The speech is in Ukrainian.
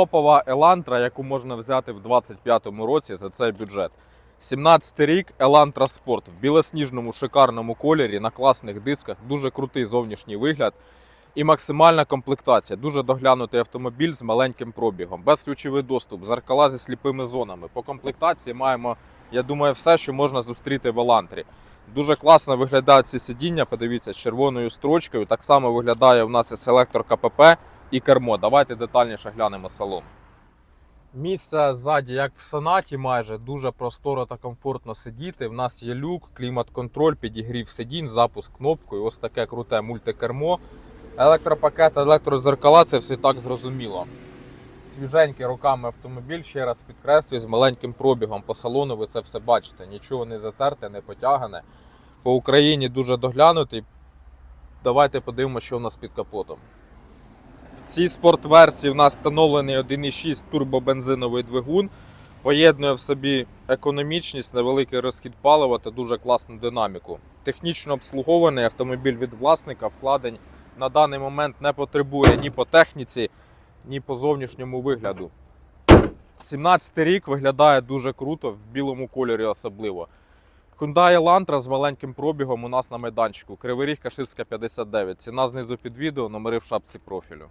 Топова Елантра, яку можна взяти в 25-му році за цей бюджет. 17 й рік Елантра Спорт в білосніжному шикарному кольорі на класних дисках, дуже крутий зовнішній вигляд і максимальна комплектація. Дуже доглянутий автомобіль з маленьким пробігом, безключовий доступ, зеркала зі сліпими зонами. По комплектації маємо, я думаю, все, що можна зустріти в Елантрі. Дуже класно виглядають ці сидіння. Подивіться з червоною строчкою. Так само виглядає у нас і селектор КПП і кермо. Давайте детальніше глянемо салон. Місце ззаді, як в Сонаті, майже дуже просторо та комфортно сидіти. В нас є люк, клімат-контроль, підігрів сидінь, запуск кнопкою. Ось таке круте мультикермо. Електропакет, електрозеркала це все так зрозуміло. Свіженький руками автомобіль, ще раз підкреслюю, з маленьким пробігом по салону ви це все бачите. Нічого не затерте, не потягане. По Україні дуже доглянутий. Давайте подивимося, що у нас під капотом. Цій спортверсії в нас встановлений 1,6 турбобензиновий двигун. Поєднує в собі економічність, невеликий розхід палива та дуже класну динаміку. Технічно обслугований автомобіль від власника вкладень на даний момент не потребує ні по техніці, ні по зовнішньому вигляду. 17 рік виглядає дуже круто, в білому кольорі особливо. Hyundai Elantra з маленьким пробігом у нас на майданчику. Кривий Ріг Каширська 59. Ціна знизу під відео, номери в шапці профілю.